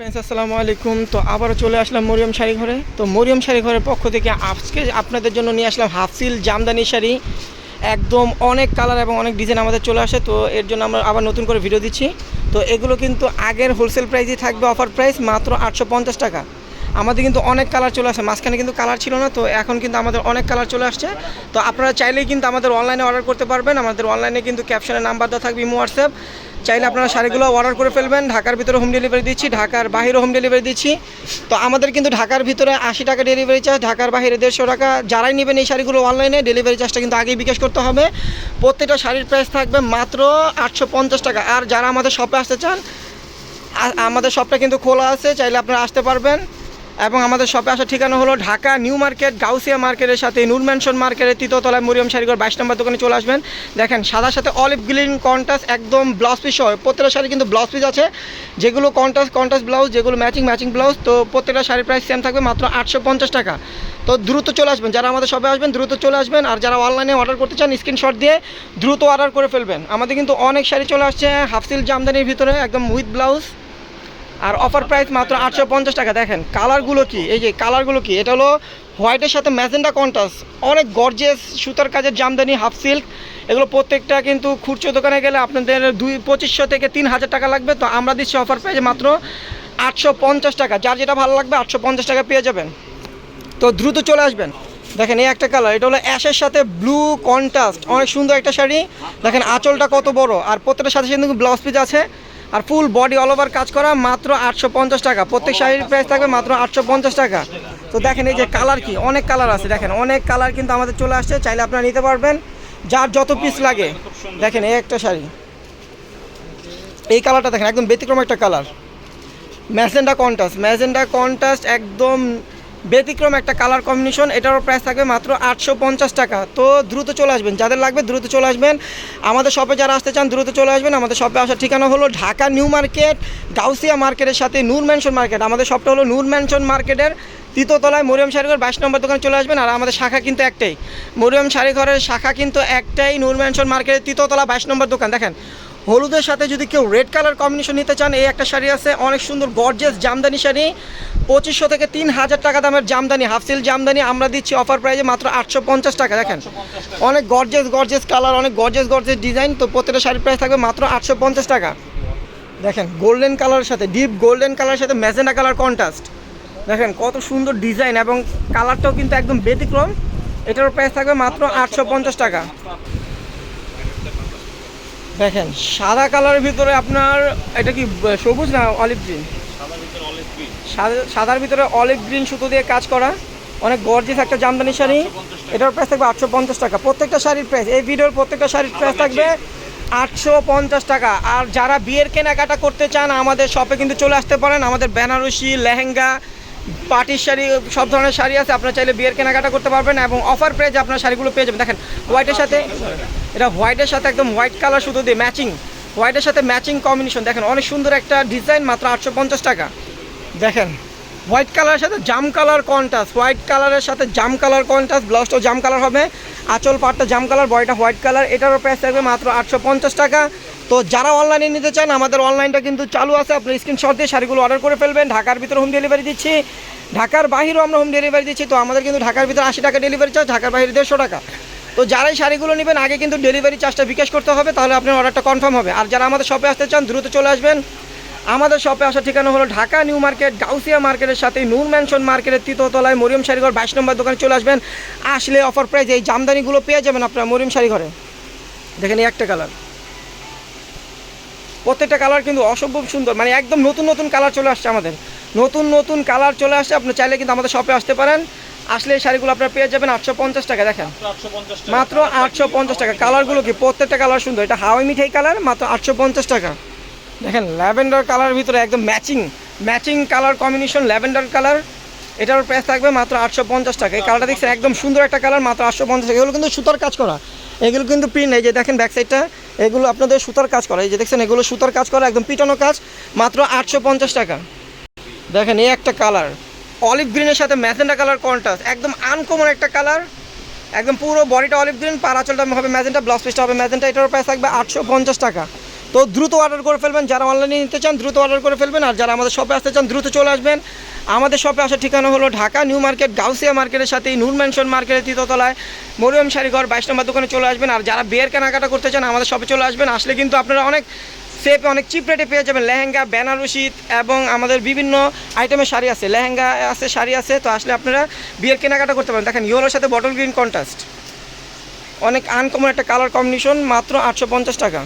Friends আসসালামু আলাইকুম। তো আবারও চলে আসলাম মরিয়ম শাড়ি ঘরে। তো মরিয়ম শাড়ি ঘরের পক্ষ থেকে আজকে আপনাদের জন্য নিয়ে আসলাম হাফসিল জামদানি শাড়ি। একদম অনেক কালার এবং অনেক ডিজাইন আমাদের চলে আসে, তো এর জন্য আমরা আবার নতুন করে ভিডিও দিচ্ছি। তো এগুলো কিন্তু আগের হোলসেল প্রাইসই থাকবে অফার প্রাইস মাত্র আটশো পঞ্চাশ টাকা। আমাদের কিন্তু অনেক কালার চলে আসে, মাঝখানে কিন্তু কালার ছিল না, তো এখন কিন্তু আমাদের অনেক কালার চলে আসছে। তো আপনারা চাইলেই কিন্তু আমাদের অনলাইনে অর্ডার করতে পারবেন। আমাদের অনলাইনে কিন্তু ক্যাপশনের নাম্বার দেওয়া থাকবে ইমো হোয়াটসঅ্যাপ চাইলে আপনারা শাড়িগুলো অর্ডার করে ফেলবেন। ঢাকার ভিতরে হোম ডেলিভারি দিচ্ছি, ঢাকার বাইরে হোম ডেলিভারি দিচ্ছি। তো আমাদের কিন্তু ঢাকার ভিতরে আশি টাকা ডেলিভারি চার্জ ঢাকার বাইরে দেড়শো টাকা। যারাই নেবেন এই শাড়িগুলো অনলাইনে ডেলিভারি চার্জটা কিন্তু আগেই বিকাশ করতে হবে। প্রত্যেকটা শাড়ির প্রাইস থাকবে মাত্র আটশো পঞ্চাশ টাকা। আর যারা আমাদের শপে আসতে চান আমাদের শপটা কিন্তু খোলা আছে, চাইলে আপনারা আসতে পারবেন। এবং আমাদের শপে আসার ঠিকানা হলো ঢাকা নিউ মার্কেট, গাউসিয়া মার্কেটের সাথে নূর ম্যানশন মার্কেটের তৃতীয়তলায় মরিয়ম শাড়িঘর বাইশ নম্বর দোকানে চলে আসবেন। দেখেন, সাদার সাথে অলিভ গ্রিন কন্টাস একদম ব্লাউজ পিস হয় প্রত্যেকটা শাড়ি কিন্তু ব্লাউজ পিস আছে। যেগুলো কন্টাস কন্টাস ব্লাউজ যেগুলো ম্যাচিং ম্যাচিং ব্লাউজ তো প্রত্যেকটা শাড়ির প্রাইস সেম থাকবে মাত্র আটশো পঞ্চাশ টাকা। তো দ্রুত চলে আসবেন। যারা আমাদের শপে আসবেন, দ্রুত চলে আসবেন। আর যারা অনলাইনে অর্ডার করতে চান স্ক্রিনশট দিয়ে দ্রুত অর্ডার করে ফেলবেন। আমাদের কিন্তু অনেক শাড়ি চলে আসছে হাফসিল জামদানির ভিতরে, একদম উইথ ব্লাউজ আর অফার প্রাইস মাত্র আটশো পঞ্চাশ টাকা। দেখেন কালারগুলো কি? এই যে কালারগুলো কি? এটা হলো হোয়াইটের সাথে ম্যাজেন্ডা কন্টাস অনেক গর্জেস সুতার কাজের জামদানি হাফ সিল্ক এগুলো প্রত্যেকটা কিন্তু খুচরো দোকানে গেলে আপনাদের দুই, পঁচিশশো থেকে তিন হাজার টাকা লাগবে। তো আমরা দিচ্ছি অফার প্রাইসে মাত্র আটশো পঞ্চাশ টাকা। যার যেটা ভালো লাগবে, আটশো পঞ্চাশ টাকা পেয়ে যাবেন। তো দ্রুত চলে আসবেন। দেখেন, এই একটা কালার এটা হলো অ্যাশের সাথে ব্লু কন্ট্রাস্ট অনেক সুন্দর একটা শাড়ি। দেখেন, আঁচলটা কত বড়। আর প্রত্যেকটার সাথে সাথে কিন্তু ব্লাউজ পিস আছে। আর ফুল বডি অল ওভার কাজ করা, মাত্র আটশো পঞ্চাশ টাকা। প্রত্যেক শাড়ির প্রাইস থাকবে মাত্র আটশো পঞ্চাশ টাকা। তো দেখেন এই যে কালার কি, অনেক কালার আছে, দেখেন। অনেক কালার কিন্তু আমাদের চলে আসছে, চাইলে আপনারা নিতে পারবেন। যার যত পিস লাগে, দেখেন এই একটা শাড়ি। এই কালারটা দেখেন, একদম ব্যতিক্রম একটা colour magenta contrast magenta contrast একদম ব্যতিক্রম একটা কালার কম্বিনেশন এটারও প্রাইস থাকবে মাত্র আটশো পঞ্চাশ টাকা। তো দ্রুত চলে আসবেন, যাদের লাগবে দ্রুত চলে আসবেন। আমাদের শপে যারা আসতে চান, দ্রুত চলে আসবেন। আমাদের শপে আসার ঠিকানা হলো ঢাকা নিউ মার্কেট, গাউসিয়া মার্কেটের সাথে নূর ম্যানশন মার্কেট। আমাদের শপটা হলো নূর ম্যানশন মার্কেটের তৃতীয়তলায় মরিয়ম শাড়িঘর বাইশ নম্বর দোকানে চলে আসবেন। আর আমাদের শাখা কিন্তু একটাই। মরিয়ম শাড়িঘরের শাখা কিন্তু একটাই নূর ম্যানশন মার্কেটের তৃতীয়তলা বাইশ নম্বর দোকান। দেখেন হলুদের সাথে যদি কেউ রেড কালার কম্বিনেশন নিতে চান, এই একটা শাড়ি আছে, অনেক সুন্দর গর্জিয়াস জামদানি শাড়ি। পঁচিশশো থেকে তিন হাজার টাকা দামের জামদানি হাফসিল জামদানি, আমরা দিচ্ছি অফার প্রাইজে মাত্র আটশো পঞ্চাশ টাকা, দেখেন। অনেক গর্জিয়াস গর্জিয়াস কালার অনেক গর্জিয়াস গর্জিয়াস ডিজাইন তো প্রত্যেকটা শাড়ির প্রাইস থাকবে মাত্র আটশো পঞ্চাশ টাকা। দেখেন গোল্ডেন কালারের সাথে ডিপ গোল্ডেন কালারের সাথে ম্যাজেন্ডা কালার কন্ট্রাস্ট দেখেন, কত সুন্দর ডিজাইন এবং কালারটাও কিন্তু একদম ব্যতিক্রম। এটার প্রাইস থাকবে মাত্র আটশো পঞ্চাশ টাকা। দেখেন সাদা কালারের ভিতরে আপনার এটা কি সবুজ না অলিভ গ্রিন? সাদা- সাদার ভিতরে অলিভ গ্রিন সুতো দিয়ে কাজ করা। অনেক গর্জিস একটা জামদানি শাড়ি। এটার প্রাইস থাকবে আটশো পঞ্চাশ টাকা। প্রত্যেকটা শাড়ির প্রাইস এই ভিডিওর প্রত্যেকটা শাড়ির প্রাইস থাকবে আটশো পঞ্চাশ টাকা। আর যারা বিয়ের কেনাকাটা করতে চান আমাদের শপে কিন্তু চলে আসতে পারেন। আমাদের বেনারসি লেহেঙ্গা পাটির শাড়ি সব ধরনের শাড়ি আছে। আপনারা চাইলে বিয়ের কেনাকাটা করতে পারবেন এবং অফার প্রাইজে আপনার শাড়িগুলো পেয়ে যাবেন। দেখেন হোয়াইটের সাথে এটা হোয়াইটের সাথে একদম হোয়াইট কালার শুধু দিয়ে ম্যাচিং হোয়াইটের সাথে ম্যাচিং কম্বিনেশন দেখেন, অনেক সুন্দর একটা ডিজাইন মাত্র আটশো পঞ্চাশ টাকা। দেখেন হোয়াইট কালারের সাথে জাম কালার কন্ট্রাস্ট হোয়াইট কালারের সাথে জাম কালার কন্ট্রাস্ট ব্লাউজটাও জাম কালার হবে। আঁচল পাটটা জাম কালার বয়টা হোয়াইট কালার এটারও প্রাইস থাকবে মাত্র আটশো পঞ্চাশ টাকা। তো যারা অনলাইনে নিতে চান, আমাদের অনলাইনটা কিন্তু চালু আছে। আপনি স্ক্রিনশট দিয়ে শাড়িগুলো অর্ডার করে ফেলবেন। ঢাকার ভিতরে হোম ডেলিভারি দিচ্ছি। ঢাকার বাহিরেও আমরা হোম ডেলিভারি দিচ্ছি। তো আমাদের কিন্তু ঢাকার ভিতরে আশি টাকা ডেলিভারি চার্জ ঢাকার বাইরে দেড়শো টাকা। তো যারাই শাড়িগুলো নেবেন, আগে কিন্তু ডেলিভারি চার্জটা বিকাশ করতে হবে, তাহলে আপনার অর্ডারটা কনফার্ম হবে। আর যারা আমাদের শপে আসতে চান, দ্রুত চলে আসবেন। আমাদের শপে আসার ঠিকানা হলো ঢাকা নিউ মার্কেট, গাউসিয়া মার্কেটের সাথে নূর ম্যানশন মার্কেটের তৃতীয়তলায় মরিয়ম শাড়িঘর বাইশ নম্বর দোকানে চলে আসবেন। আসলে অফার প্রাইস এই জামদানিগুলো পেয়ে যাবেন আপনার মরিয়ম শাড়িঘরে দেখেন একটা কালার প্রত্যেকটা কালার কিন্তু অসম্ভব সুন্দর মানে একদম নতুন নতুন কালার চলে আসছে আমাদের। নতুন নতুন কালার চলে আসছে, আপনি চাইলে কিন্তু আমাদের শপে আসতে পারেন। আসলে এই শাড়িগুলো আপনারা পেয়ে যাবেন আটশো পঞ্চাশ টাকা দেখেন। মাত্র আটশো পঞ্চাশ টাকা। কালারগুলো কি প্রত্যেকটা কালার সুন্দর? এটা হাওয়াই মিঠাই কালার মাত্র আটশো পঞ্চাশ টাকা। দেখেন ল্যাভেন্ডার কালার ভিতরে একদম matching matching colour combination lavender colour. এটার প্রাইস থাকবে মাত্র আটশো পঞ্চাশ টাকা। এই কালারটা দেখছেন একদম সুন্দর একটা কালার মাত্র আটশো পঞ্চাশ টাকা। এগুলো কিন্তু সুতার কাজ করা। এগুলো কিন্তু প্রিন্ট এই যে দেখেন ব্যাক সাইডটা এগুলো আপনাদের সুতার কাজ করা। এই যে দেখছেন এগুলো সুতার কাজ করা একদম পিটানো কাজ মাত্র আটশো পঞ্চাশ টাকা। দেখেন এই একটা কালার। অলিভ গ্রিনের সাথে ম্যাজেন্ডা কালার কন্ট্রাস্ট একদম আনকমন একটা কালার একদম পুরো বডিটা অলিভ গ্রিন পার আঁচলটা হবে ম্যাজেন্টা ব্লাউজ পিসটা হবে ম্যাজেন্টা, এটার প্রাইস থাকবে আটশো পঞ্চাশ টাকা। তো দ্রুত অর্ডার করে ফেলবেন, যারা অনলাইনে নিতে চান, দ্রুত অর্ডার করে ফেলবেন, আর যারা আমাদের শপে আসতে চান, দ্রুত চলে আসবেন। আমাদের শপে আসার ঠিকানা হলো ঢাকা নিউ মার্কেট, গাউসিয়া মার্কেটের সাথে নূর ম্যানশন মার্কেটের তৃতীয়তলায় মরিয়ম শাড়িঘর, বাইশ নম্বর দোকানে চলে আসবেন, আর যারা বিয়ের কেনাকাটা করতে চান, আমাদের শপে চলে আসবেন। আসলে কিন্তু আপনারা অনেক সেফ অনেক চিপ রেটে পেয়ে যাবেন। লেহেঙ্গা, বেনারসি এবং আমাদের বিভিন্ন আইটেমের শাড়ি আছে। লেহেঙ্গা আছে, শাড়ি আছে, তো আসলে আপনারা বিয়ের কেনাকাটা করতে পারেন। দেখেন, ইয়োলোর সাথে বটল গ্রিন কন্ট্রাস্ট অনেক আনকমন একটা কালার কম্বিনেশন মাত্র আটশো পঞ্চাশ টাকা।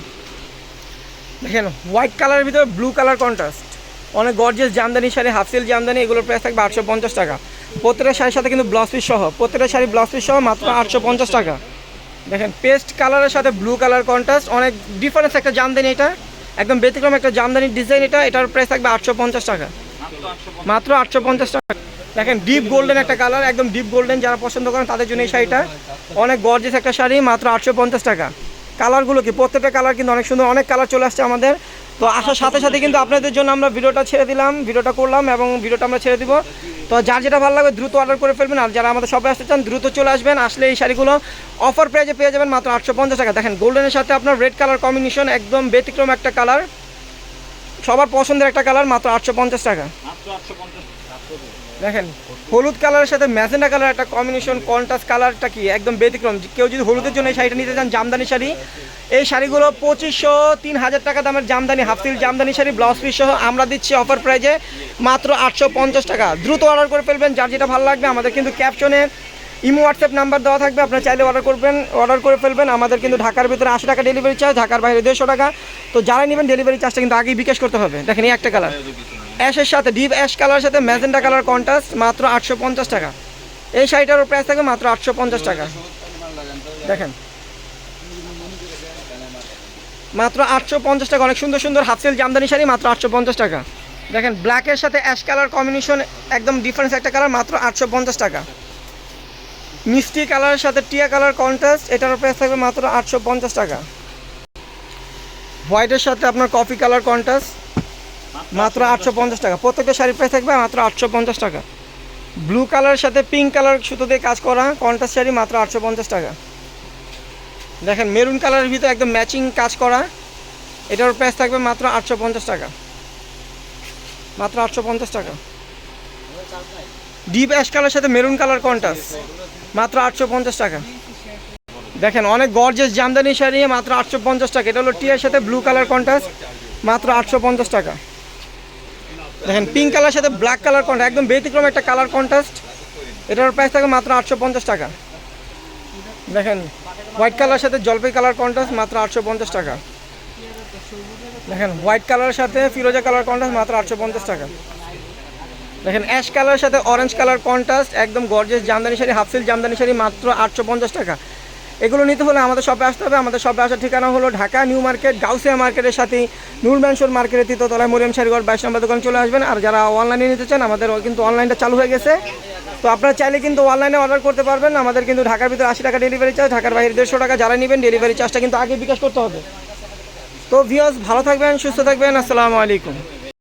দেখেন হোয়াইট কালারের ভিতরে ব্লু কালার কন্ট্রাস্ট অনেক gorgeous jamdani sari half silk jamdani, এগুলোর প্রাইস থাকবে আটশো পঞ্চাশ টাকা। প্রত্যেকটা শাড়ির সাথে কিন্তু ব্লাউজ পিস সহ, প্রত্যেকটা শাড়ি ব্লাউজ পিস সহ মাত্র আটশো পঞ্চাশ টাকা। দেখেন পেস্ট কালারের সাথে ব্লু কালার কন্ট্রাস্ট অনেক ডিফারেন্স একটা জামদানি এটা। একদম ব্যতিক্রম একটা জামদানির ডিজাইন এটা, এটার প্রাইস থাকবে আটশো পঞ্চাশ টাকা। মাত্র আটশো পঞ্চাশ টাকা। দেখেন ডিপ গোল্ডেন একটা কালার একদম ডিপ গোল্ডেন যারা পছন্দ করেন তাদের জন্য এই শাড়িটা। অনেক গর্জেস একটা শাড়ি, মাত্র আটশো পঞ্চাশ টাকা। কালারগুলো কি? প্রত্যেকটা কালার কিন্তু অনেক সুন্দর, অনেক কালার চলে আসছে আমাদের। তো আসার সাথে সাথে কিন্তু আপনাদের জন্য আমরা ভিডিওটা ছেড়ে দিলাম, ভিডিওটা করলাম এবং ভিডিওটা আমরা ছেড়ে দিব। তো যার যেটা ভালো লাগবে দ্রুত অর্ডার করে ফেলবেন, আর যারা আমাদের সবাই আসতে চান, দ্রুত চলে আসবেন, আসলে এই শাড়িগুলো অফার প্রাইজে পেয়ে যাবেন মাত্র আটশো পঞ্চাশ টাকা। দেখেন গোল্ডেনের সাথে আপনার রেড কালার কম্বিনেশন একদম ব্যতিক্রম একটা কালার সবার পছন্দের একটা কালার মাত্র আটশো পঞ্চাশ টাকা। দেখেন, হলুদ কালারের সাথে ম্যাজেন্ডা কালার একটা কম্বিনেশন কন্ট্রাস্ট কালারটা কি? একদম ব্যতিক্রম। কেউ যদি হলুদের জন্য এই শাড়িটা নিতে চান, জামদানি শাড়ি, এই শাড়িগুলো পঁচিশশো তিন হাজার টাকা দামের jamdani half silk jamdani sari blouse piece সহ আমরা দিচ্ছি অফার প্রাইজে মাত্র আটশো পঞ্চাশ টাকা। দ্রুত অর্ডার করে ফেলবেন, যার যেটা ভালো লাগবে, আমাদের কিন্তু ক্যাপশনে ইমো হোয়াটসঅ্যাপ নাম্বার দেওয়া থাকবে, আপনারা চাইলে অর্ডার করবেন অর্ডার করে ফেলবেন। আমাদের কিন্তু ঢাকার ভিতরে আশি টাকা ডেলিভারি চার্জ ঢাকার বাইরে দেড়শো টাকা। তো যারা নেবেন ডেলিভারি চার্জটা কিন্তু আগেই বিকাশ করতে হবে। দেখেন এই একটা কালার অ্যাশের সাথে, ডিপ অ্যাশ কালারের সাথে ম্যাজেন্ডা কালার কন্ট্রাস্ট, মাত্র আটশো পঞ্চাশ টাকা। এই শাড়িটারও প্রাইস থাকবে মাত্র আটশো পঞ্চাশ টাকা। দেখেন। মাত্র আটশো পঞ্চাশ টাকা, অনেক সুন্দর সুন্দর হাফ হাফসেল জামদানি শাড়ি, মাত্র আটশো পঞ্চাশ টাকা। দেখেন ব্ল্যাকের সাথে অ্যাশ কালার কম্বিনেশন একদম ডিফারেন্স একটা কালার মাত্র আটশো পঞ্চাশ টাকা। মিষ্টি কালারের সাথে টিয়া কালার কন্ট্রাস্ট এটারও প্রাইস থাকবে মাত্র আটশো পঞ্চাশ টাকা। হোয়াইটের সাথে আপনার কফি কালার কন্ট্রাস্ট মাত্র আটশো পঞ্চাশ টাকা। প্রত্যেকটা শাড়ির প্রাইস থাকবে মাত্র আটশো পঞ্চাশ টাকা। ব্লু কালারের সাথে পিঙ্ক কালার সুতো দিয়ে কাজ করা কন্ট্রাস্ট শাড়ি মাত্র আটশো পঞ্চাশ টাকা। দেখেন মেরুন কালারের ভিতরে একদম ম্যাচিং কাজ করা। এটার প্রাইস থাকবে মাত্র আটশো পঞ্চাশ টাকা। মাত্র আটশো পঞ্চাশ টাকা। ডিপ অ্যাশ কালারের সাথে মেরুন কালার কন্ট্রাস্ট মাত্র আটশো পঞ্চাশ টাকা। দেখেন, অনেক গর্জেস জামদানি শাড়ি, মাত্র আটশো পঞ্চাশ টাকা। এটা হলো টিয়ার সাথে ব্লু কালার কন্ট্রাস্ট মাত্র আটশো পঞ্চাশ টাকা। দেখেন পিঙ্ক কালার সাথে ব্ল্যাক কালার কন্ট্রাস্ট একদম ব্যতিক্রম একটা কালার কন্ট্রাস্ট এটার প্রাইস থাকবে মাত্র আটশো পঞ্চাশ টাকা। দেখেন হোয়াইট কালার সাথে জলপাই কালার কন্ট্রাস্ট মাত্র আটশো পঞ্চাশ টাকা। দেখেন হোয়াইট কালারের সাথে ফিরোজা কালার কন্ট্রাস্ট মাত্র আটশো পঞ্চাশ টাকা। দেখেন অ্যাশ কালারের সাথে অরেঞ্জ কালার কন্ট্রাস্ট একদম gorgeous jamdani sari half silk jamdani sari মাত্র আটশো পঞ্চাশ টাকা। এগুলো নিতে হলে আমাদের শপে আসতে হবে। আমাদের শপে আসার ঠিকানা হলো ঢাকা নিউ মার্কেট, গাউসিয়া মার্কেটের সাথে নূর ম্যানশন মার্কেটের তৃতীয়তলায় মরিয়াম শাড়িঘর বাইশ নম্বর দোকান চলে আসবেন। আর যারা অনলাইনে নিতে চান, আমাদের কিন্তু অনলাইনটা চালু হয়ে গেছে। তো আপনারা চাইলে কিন্তু অনলাইনে অর্ডার করতে পারবেন। আমাদের কিন্তু ঢাকার ভিতরে আশি টাকা ডেলিভারি চার্জ ঢাকার বাইরে দেড়শো টাকা যারা নেবেন ডেলিভারি চার্জটা কিন্তু আগে বিকাশ করতে হবে। তো ভিওস ভালো থাকবেন, সুস্থ থাকবেন। আসসালামু আলাইকুম।